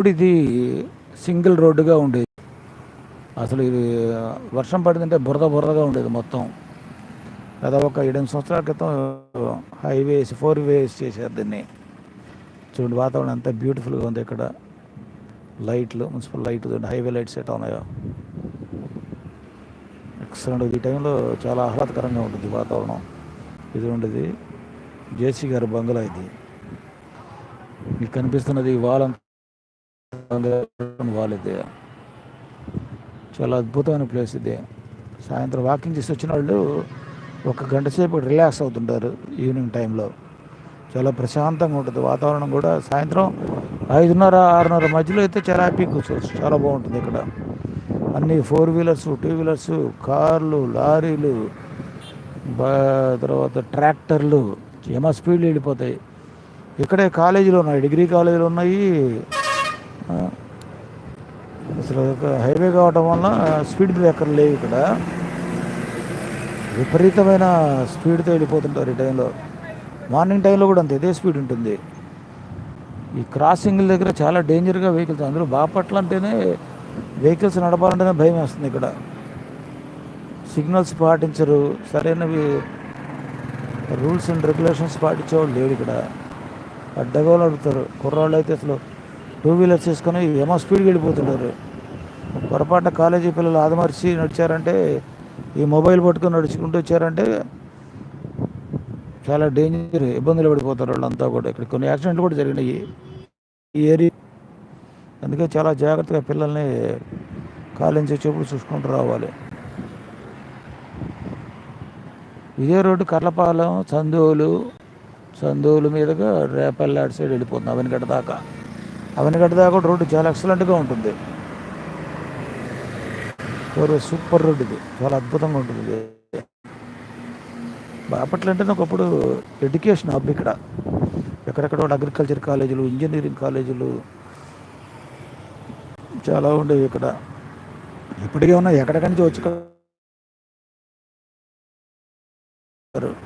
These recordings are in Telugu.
ఇప్పుడు ఇది సింగిల్ రోడ్డుగా ఉండేది. అసలు ఇది వర్షం పడిందంటే బురద బురదగా ఉండేది మొత్తం. దాదాపు ఒక ఏడెనిమిది సంవత్సరాల క్రితం హైవేస్ ఫోర్ వేస్ చేశారు దీన్ని. చూడండి వాతావరణం అంతా బ్యూటిఫుల్గా ఉంది ఇక్కడ. లైట్లు మున్సిపల్ లైట్ హైవే లైట్స్ ఎట్లా ఉన్నాయో. ఎక్సలెంట్ ఈ టైంలో చాలా ఆహ్లాదకరంగా ఉంటుంది వాతావరణం. ఇది ఉండేది జేసీ గారి బంగ్లా ఇది. మీకు కనిపిస్తున్నది వాల్ అంతా వాల్ ఇది చాలా అద్భుతమైన ప్లేస్ ఇది. సాయంత్రం వాకింగ్ చేసి వచ్చిన వాళ్ళు ఒక గంట సేపు రిలాక్స్ అవుతుంటారు ఈవినింగ్ టైంలో. చాలా ప్రశాంతంగా ఉంటుంది. వాతావరణం కూడా సాయంత్రం ఐదున్నర ఆరున్నర మధ్యలో అయితే చాలా హ్యాపీ కూర్చోవచ్చు. చాలా బాగుంటుంది ఇక్కడ. అన్ని ఫోర్ వీలర్స్ టూ వీలర్స్ కార్లు లారీలు బా- తర్వాత ట్రాక్టర్లు ఏమో స్పీడ్లు వెళ్ళిపోతాయి. ఇక్కడే కాలేజీలు ఉన్నాయి డిగ్రీ కాలేజీలు ఉన్నాయి. అసలు ఒక హైవే కావటం వల్ల స్పీడ్ బ్రేకర్ లేవు ఇక్కడ. విపరీతమైన స్పీడ్తో వెళ్ళిపోతుంటారు ఈ టైంలో. మార్నింగ్ టైంలో కూడా అంత ఇదే స్పీడ్ ఉంటుంది. ఈ క్రాసింగ్ల దగ్గర చాలా డేంజర్గా వెహికల్స్ అందులో బాపట్ల అంటేనే వెహికల్స్ నడపాలంటేనే భయం వేస్తుంది ఇక్కడ. సిగ్నల్స్ పాటించరు సరైనవి రూల్స్ అండ్ రెగ్యులేషన్స్ పాటించేవాళ్ళు లేడు ఇక్కడ. అడ్డగోలు అడుగుతారు కుర్రాళ్ళు అయితే అసలు టూ వీలర్స్ తీసుకొని ఏమో స్పీడ్కి వెళ్ళిపోతుంటారు. పొరపాటున కాలేజీ పిల్లలు ఆదమర్చి నడిచారంటే ఈ మొబైల్ పట్టుకొని నడుచుకుంటూ వచ్చారంటే చాలా డేంజర్ ఇబ్బందులు పడిపోతారు వాళ్ళంతా కూడా. ఇక్కడ కొన్ని యాక్సిడెంట్లు కూడా జరిగినాయి. ఈ ఏరియా అందుకే చాలా జాగ్రత్తగా పిల్లల్ని కాలేజీ వచ్చేప్పుడు చూసుకుంటూ రావాలి. ఇదే రోడ్డు కర్లపాలెం చందోలు చందోలు మీదుగా రేపల్లి అటు సైడ్ వెళ్ళిపోతుంది అవన్నీ దాకా. అవనిగడ్డ దాకా కూడా రోడ్డు చాలా ఎక్సలెంట్గా ఉంటుంది. సూపర్ రోడ్డు ఇది. చాలా అద్భుతంగా ఉంటుంది ఇది. బాపట్ల అంటే ఒకప్పుడు ఎడ్యుకేషన్ హబ్ ఇక్కడ. ఎక్కడెక్కడ అగ్రికల్చర్ కాలేజీలు ఇంజనీరింగ్ కాలేజీలు చాలా ఉండేవి ఇక్కడ. ఇప్పటికే ఉన్నాయి. ఎక్కడికి వచ్చి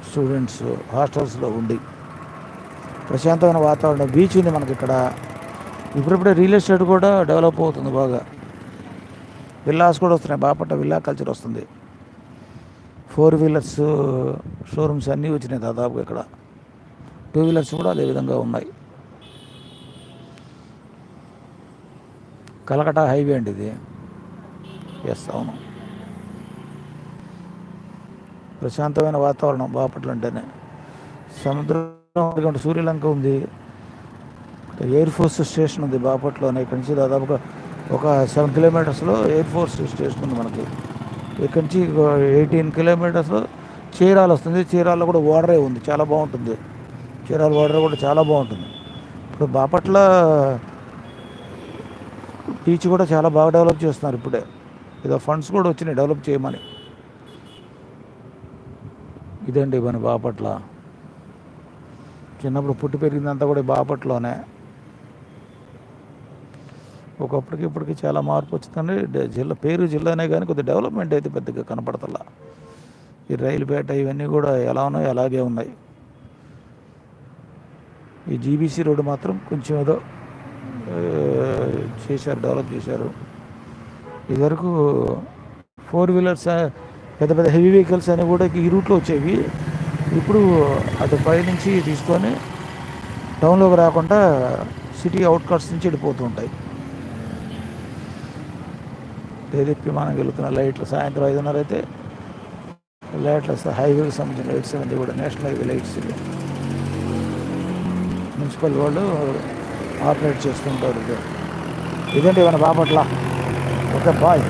స్టూడెంట్స్ హాస్టల్స్లో ఉండి ప్రశాంతమైన వాతావరణం బీచ్ ఉంది మనకి ఇక్కడ. ఇప్పుడిప్పుడే రియల్ ఎస్టేట్ కూడా డెవలప్ అవుతుంది బాగా. విల్లాస్ కూడా వస్తున్నాయి. బాపట్ల విల్లా కల్చర్ వస్తుంది. ఫోర్ వీలర్స్ షోరూమ్స్ అన్నీ వచ్చినాయి దాదాపు ఇక్కడ. టూ వీలర్స్ కూడా అదే విధంగా ఉన్నాయి. కలకటా హైవే అండి ఇది. ఎస్ అవును. ప్రశాంతమైన వాతావరణం బాపట్ల అంటేనే. సముద్రం సూర్యలంక ఉంది. ఎయిర్ ఫోర్స్ స్టేషన్ ఉంది బాపట్లోనే. ఇక్కడి నుంచి దాదాపుగా ఒక సెవెన్ కిలోమీటర్స్లో ఎయిర్ ఫోర్స్ స్టేషన్ ఉంది మనకి. ఇక్కడి నుంచి ఎయిటీన్ కిలోమీటర్స్లో చీరాల వస్తుంది. చీరాల్లో కూడా ఓడరే ఉంది. చాలా బాగుంటుంది. చీరాల ఓడరే కూడా చాలా బాగుంటుంది. ఇప్పుడు బాపట్ల బీచ్ కూడా చాలా బాగా డెవలప్ చేస్తున్నారు ఇప్పుడే. ఏదో ఫండ్స్ కూడా వచ్చినాయి డెవలప్ చేయమని. ఇదండి మన బాపట్ల. చిన్నప్పుడు పుట్టి పెరిగిందంతా కూడా బాపట్లోనే. ఒకప్పటికి ఇప్పటికి చాలా మార్పు వచ్చిందండి జిల్లా పేరు జిల్లానే కానీ కొద్దిగా డెవలప్మెంట్ అయితే పెద్దగా కనపడతలా. ఈ రైలుపేట ఇవన్నీ కూడా ఎలా ఉన్నాయో అలాగే ఉన్నాయి. ఈ జీబీసీ రోడ్డు మాత్రం కొంచెం ఏదో చేశారు డెవలప్ చేశారు. ఇదివరకు ఫోర్ వీలర్స్ పెద్ద పెద్ద హెవీ వెహికల్స్ అని కూడా ఈ రూట్లో వచ్చేవి. ఇప్పుడు అటు పై నుంచి తీసుకొని టౌన్లోకి రాకుండా సిటీ అవుట్కట్స్ నుంచి వెళ్ళిపోతూ ఉంటాయి. తెరిపి మనం వెళుతున్న లైట్లు సాయంత్రం ఐదున్నర అయితే లైట్లు వస్తాయి హైవేకి సంబంధించిన లైట్స్ అన్నీ కూడా నేషనల్ హైవే లైట్స్ ఇవి. మున్సిపల్ వాళ్ళు ఆపరేట్ చేస్తుంటారు. ఇదేంటి మన బాపట్ల? Okay bye